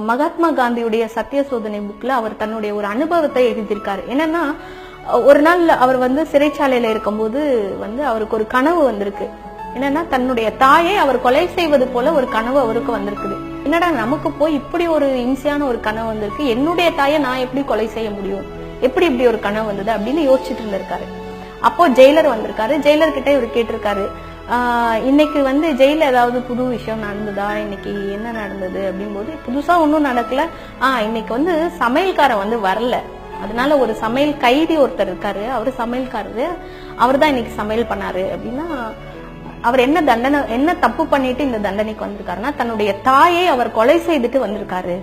மகாத்மா காந்தியுடைய சத்திய சோதனை புக்ல அவர் தன்னுடைய ஒரு அனுபவத்தை எழுதியிருக்காரு. என்னன்னா ஒரு நாள் அவர் வந்து சிறைச்சாலையில இருக்கும்போது வந்து அவருக்கு ஒரு கனவு வந்திருக்கு. என்னன்னா தன்னுடைய தாயை அவர் கொலை செய்வது போல ஒரு கனவு அவருக்கு வந்திருக்குது. என்னடா நமக்கு போய் இப்படி ஒரு இன்சியான ஒரு கனவு வந்திருக்கு. என்னுடைய தாயை நான் எப்படி கொலை செய்ய முடியும்? எப்படி இப்படி ஒரு கனவு வந்தது? அப்படின்னு யோசிச்சுட்டு இருந்திருக்காரு. அப்போ ஜெயிலர் வந்திருக்காரு. ஜெயிலர் கிட்ட இவர் கேட்டிருக்காரு இன்னைக்கு வந்து ஜெயில ஏதாவது புது விஷயம் நடந்ததா? இன்னைக்கு என்ன நடந்தது அப்படிங்கும்போது புதுசா ஒன்றும் நடக்கல. ஆஹ் இன்னைக்கு வந்து சமையல்காரன் வந்து வரல. அதனால ஒரு சமையல் கைதி ஒருத்தர் இருக்காரு. அவரு சமையல்காரரு. அவர் தான் இன்னைக்கு சமையல் பண்ணாரு அப்படின்னா அவர் என்ன தண்டனை என்ன தப்பு பண்ணிட்டு இந்த தண்டனைக்கு வந்திருக்காருன்னா தன்னுடைய தாயை அவர் கொலை செய்துட்டு வந்திருக்காரு.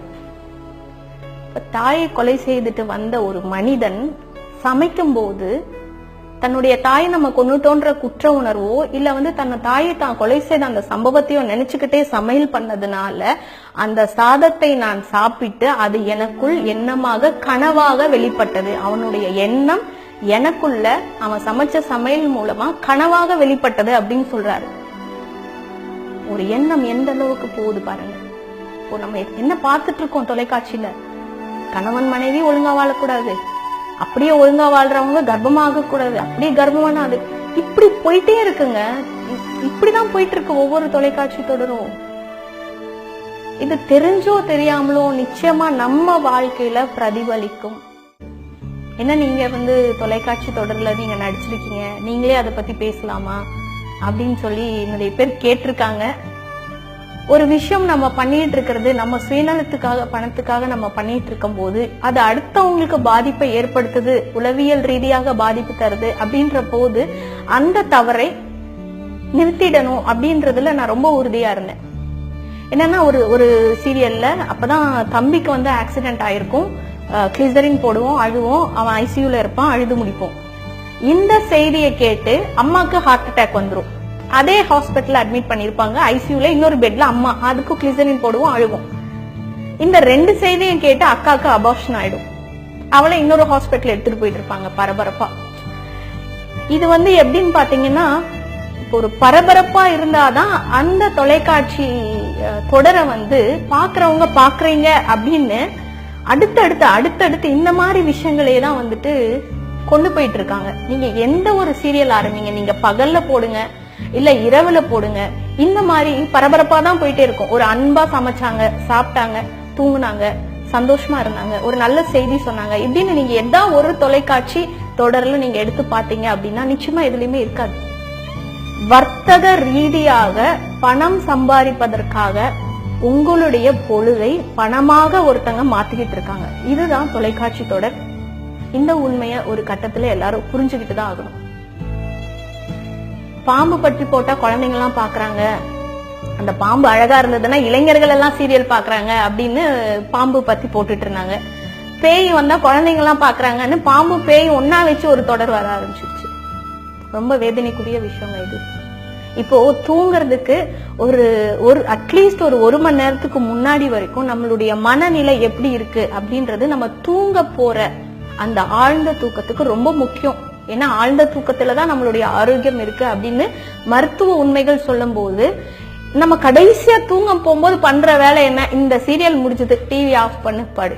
தாயை கொலை செய்துட்டு வந்த ஒரு மனிதன் சமைக்கும் போது தன்னுடைய தாயை நம்ம கொண்டுட்டோன்ற குற்ற உணர்வோ இல்ல வந்து தன்னை தாயை தான் கொலை செய்த அந்த சம்பவத்தையோ நினைச்சுக்கிட்டே சமையல் பண்ணதுனால அந்த சாதத்தை நான் சாப்பிட்டு அது எனக்குள் எண்ணமாக கனவாக வெளிப்பட்டது. அவனுடைய எண்ணம் எனக்குள்ள அவன் சமைச்ச சமையல் மூலமா கனவாக வெளிப்பட்டது அப்படின்னு சொல்றாரு. ஒரு எண்ணம் எந்த அளவுக்கு போகுது பாருங்க. இப்போ நம்ம என்ன பார்த்துட்டு இருக்கோம் தொலைக்காட்சியில? கணவன் மனைவி ஒழுங்கா வாழக்கூடாது. அப்படியே ஒழுங்கா வாழ்றவங்க கர்ப்பமாக கூடாது அப்படியே கர்ப்பமான அது இப்படி போயிட்டே இருக்குங்க. இப்படிதான் போயிட்டு இருக்கு ஒவ்வொரு தொலைக்காட்சி தொடரும். இது தெரிஞ்சோ தெரியாமலோ நிச்சயமா நம்ம வாழ்க்கையில பிரதிபலிக்கும். என்ன நீங்க வந்து தொலைக்காட்சி தொடர்ல நீங்க நடிச்சிருக்கீங்க? நீங்களே அதை பத்தி பேசலாமா? அப்படின்னு சொல்லி நிறைய பேர் கேட்டிருக்காங்க. ஒரு விஷயம் நம்ம பண்ணிட்டு இருக்கிறது நம்ம சுயநலத்துக்காக பணத்துக்காக நம்ம பண்ணிட்டு இருக்கும் போது அது அடுத்தவங்களுக்கு பாதிப்பை ஏற்படுத்துது உளவியல் ரீதியாக பாதிப்பு தருது அப்படின்ற போது அந்த தவறை நிறுத்திடணும் அப்படின்றதுல நான் ரொம்ப உறுதியா இருந்தேன். என்னன்னா ஒரு ஒரு சீரியல்ல அப்பதான் தம்பிக்கு வந்து ஆக்சிடென்ட் ஆயிருக்கும். கிளிசரின் போடுவோம் அழுவோம் அவன் ஐசியூல இருப்பான் அழுது முடிப்போம். இந்த செய்தியை கேட்டு அம்மாக்கு ஹார்ட் அட்டாக் வந்துடும் அதே ஹாஸ்பிட்டல் அட்மிட் பண்ணிருப்பாங்க. ஐசியூல இன்னொரு பெட்ல அம்மா. அதுக்கு கிளிசரின் போடுவோம் அழுகும். இந்த ரெண்டு செய்தியும் கேட்டு அக்காவுக்கு அபார்ஷன் ஆயிடும். அவளை இன்னொரு ஹாஸ்பிட்டல் எடுத்துட்டு போயிட்டு இருப்பாங்க பரபரப்பா. இது வந்து எப்படின்னு பாத்தீங்கன்னா ஒரு பரபரப்பா இருந்தாதான் அந்த தொலைக்காட்சி தொடரை வந்து பாக்குறவங்க பாக்குறீங்க அப்படின்னு அடுத்தடுத்து அடுத்தடுத்து இந்த மாதிரி விஷயங்களே தான் வந்துட்டு கொண்டு போயிட்டு இருக்காங்க நீங்க எந்த ஒரு சீரியல் ஆரம்பிங்க நீங்க பகல்ல போடுங்க இல்ல இரவுல போடுங்க. இந்த மாதிரி பரபரப்பா தான் போயிட்டே இருக்கும். ஒரு அன்பா சமைச்சாங்க சாப்பிட்டாங்க தூங்குனாங்க சந்தோஷமா இருந்தாங்க ஒரு நல்ல செய்தி சொன்னாங்க. இப்படின்னு நீங்க எதா ஒரு தொலைக்காட்சி தொடர்ல நீங்க எடுத்து பாத்தீங்க அப்படின்னா நிச்சயமா எதுலயுமே இருக்காது. வர்த்தக ரீதியாக பணம் சம்பாதிப்பதற்காக உங்களுடைய பொழுதை பணமாக ஒருத்தங்க மாத்திக்கிட்டு இருக்காங்க. இதுதான் தொலைக்காட்சி தொடர். இந்த உண்மைய ஒரு கட்டத்துல எல்லாரும் புரிஞ்சுக்கிட்டு தான் ஆகணும். பாம்பு பற்றி போட்டா குழந்தைங்க எல்லாம் பாக்குறாங்க அந்த பாம்பு அழகா இருந்ததுன்னா இளைஞர்கள் எல்லாம் சீரியல் பாக்குறாங்க அப்படின்னு பாம்பு பத்தி போட்டுட்டு இருந்தாங்க. பேய் வந்தா குழந்தைங்க எல்லாம் பாக்குறாங்கன்னு பாம்பு பேய் ஒன்னா வச்சு ஒரு தொடர் வர ஆரம்பிச்சிருச்சு. ரொம்ப வேதனைக்குரிய விஷயங்க இது. இப்போ தூங்குறதுக்கு ஒரு ஒரு அட்லீஸ்ட் ஒரு ஒரு மணி நேரத்துக்கு முன்னாடி வரைக்கும் நம்மளுடைய மனநிலை எப்படி இருக்கு அப்படின்றது நம்ம தூங்க போற அந்த ஆழ்ந்த தூக்கத்துக்கு ரொம்ப முக்கியம். ஏன்னா ஆழ்ந்த தூக்கத்துல தான் நம்மளுடைய ஆரோக்கியம் இருக்கு அப்படின்னு மருத்துவ உண்மைகள் சொல்லும் போது நம்ம கடைசியா தூங்க போகும்போது பண்ற வேலை என்ன? இந்த சீரியல் முடிஞ்சது டிவி ஆஃப் பண்ணு பாடு.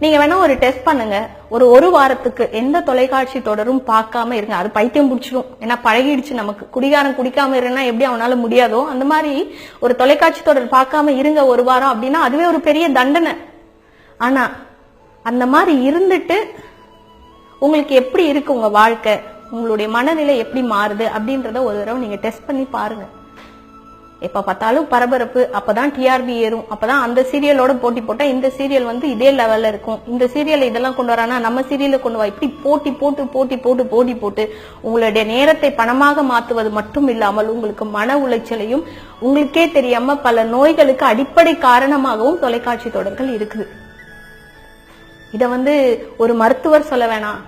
நீங்க வேணா ஒரு டெஸ்ட் பண்ணுங்க. ஒரு ஒரு வாரத்துக்கு எந்த தொலைக்காட்சி தொடரும் பார்க்காம இருங்க. அது பைத்தியம் பிடிச்சிடும் ஏன்னா பழகிடுச்சு நமக்கு. குடிகாரம் குடிக்காம இருந்தா எப்படி அவனால முடியாதோ? அந்த மாதிரி ஒரு தொலைக்காட்சி தொடர் பார்க்காம இருங்க ஒரு வாரம் அப்படின்னா அதுவே ஒரு பெரிய தண்டனை. ஆனா அந்த மாதிரி இருந்துட்டு உங்களுக்கு எப்படி இருக்கு உங்க வாழ்க்கை? உங்களுடைய மனநிலை எப்படி மாறுது? அப்படின்றத ஒரு தடவை நீங்க டெஸ்ட் பண்ணி பாருங்க. எப்ப பார்த்தாலும் பரபரப்பு அப்பதான் டிஆர்பி ஏறும். அப்பதான் அந்த சீரியலோட போட்டி போட்டா இந்த சீரியல் வந்து இதே லெவல்ல இருக்கும். இந்த சீரியல் இதெல்லாம் கொண்டு வரானா நம்ம சீரியல கொண்டு வா. இப்படி போட்டி போட்டு போட்டி போட்டு போட்டி போட்டு உங்களுடைய நேரத்தை பணமாக மாத்துவது மட்டும் இல்லாமல் உங்களுக்கு மன உளைச்சலையும் உங்களுக்கே தெரியாம பல நோய்களுக்கு அடிப்படை காரணமாகவும் தொலைக்காட்சி தொடர்கள் இருக்குது. இதை வந்து ஒரு மருத்துவர் சொல்ல வேணாம்.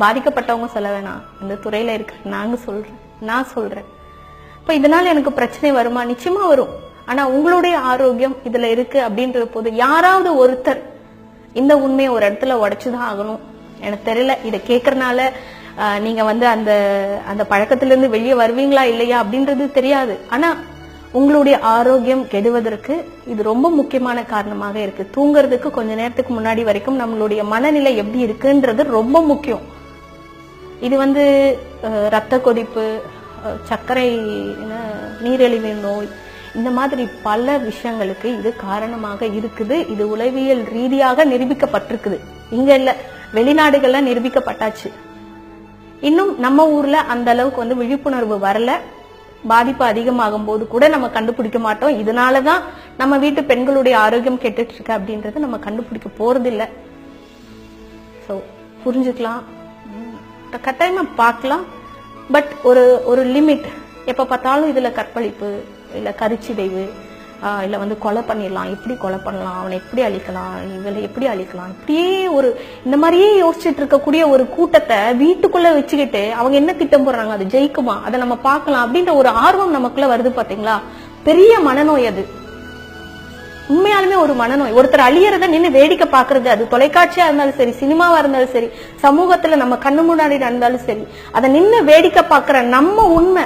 பாதிக்கப்பட்டவங்க சொல்ல வேணாம். இந்த துறையில இருக்க நாங்க சொல்றேன். நான் சொல்றேன். இப்ப இதனால எனக்கு பிரச்சனை வருமா? நிச்சயமா வரும். ஆனா உங்களுடைய ஆரோக்கியம் இதுல இருக்கு அப்படின்ற போது யாராவது ஒருத்தர் இந்த உண்மையை ஒரு இடத்துல உடைச்சுதான் ஆகணும். எனக்கு தெரியல. இதை கேட்கறனால நீங்க வந்து அந்த அந்த பழக்கத்திலிருந்து வெளியே வருவீங்களா இல்லையா அப்படின்றது தெரியாது. ஆனா உங்களுடைய ஆரோக்கியம் கெடுவதற்கு இது ரொம்ப முக்கியமான காரணமாக இருக்கு. தூங்குறதுக்கு கொஞ்ச நேரத்துக்கு முன்னாடி வரைக்கும் நம்மளுடைய மனநிலை எப்படி இருக்குன்றது ரொம்ப முக்கியம். இது வந்து ரத்த கொதிப்பு சர்க்கரை நீரிழிவு நோய் இந்த மாதிரி பல விஷயங்களுக்கு இது காரணமாக இருக்குது. இது உளவியல் ரீதியாக நிரூபிக்கப்பட்டிருக்குது. இங்க இல்ல வெளிநாடுகள்ல நிரூபிக்கப்பட்டாச்சு. இன்னும் நம்ம ஊர்ல அந்த அளவுக்கு வந்து விழிப்புணர்வு வரல. பாதிப்பு அதிகமாகும் போது கூட நம்ம கண்டுபிடிக்க மாட்டோம். இதனாலதான் நம்ம வீட்டு பெண்களுடைய ஆரோக்கியம் கெட்டுட்டு இருக்கு அப்படின்றத நம்ம கண்டுபிடிக்க போறதில்ல. ஸோ புரிஞ்சுக்கலாம். கட்டாயமா பார்க்கலாம். பட் ஒரு ஒரு லிமிட் எப்ப பார்த்தாலும் இதுல கற்பழிப்பு இல்ல கரிச்சிதைவு இல்லை வந்து கொலை பண்ணிடலாம் எப்படி கொலை பண்ணலாம் அவனை எப்படி அழிக்கலாம் இவளை எப்படி அழிக்கலாம் இப்படியே ஒரு இந்த மாதிரியே யோசிச்சுட்டு இருக்கக்கூடிய ஒரு கூட்டத்தை வீட்டுக்குள்ள வச்சுக்கிட்டு அவங்க என்ன திட்டம் போடுறாங்க அது ஜெயிக்குமா அதை நம்ம பார்க்கலாம் அப்படின்ற ஒரு ஆர்வம் நமக்குள்ள வருது பாத்தீங்களா? பெரிய மனநோய் அது. உண்மையாலுமே ஒரு மனநோய். ஒருத்தர் அழியறத நின்னு வேடிக்கை பாக்குறது அது. தொலைக்காட்சியா இருந்தாலும் சரி சினிமாவா இருந்தாலும் சரி சமூகத்துல நம்ம கண்ணு முன்னாடி நடந்தாலும் சரி அதை நின்று வேடிக்கை பாக்குற நம்ம உண்மை.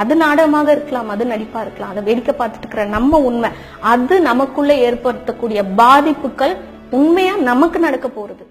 அது நாடகமாக இருக்கலாம் அது நடிப்பா இருக்கலாம் அதை வேடிக்கை பார்த்துட்டு இருக்கிற நம்ம உண்மை அது நமக்குள்ள ஏற்படுத்தக்கூடிய பாதிப்புகள் உண்மையா நமக்கு நடக்க போறது.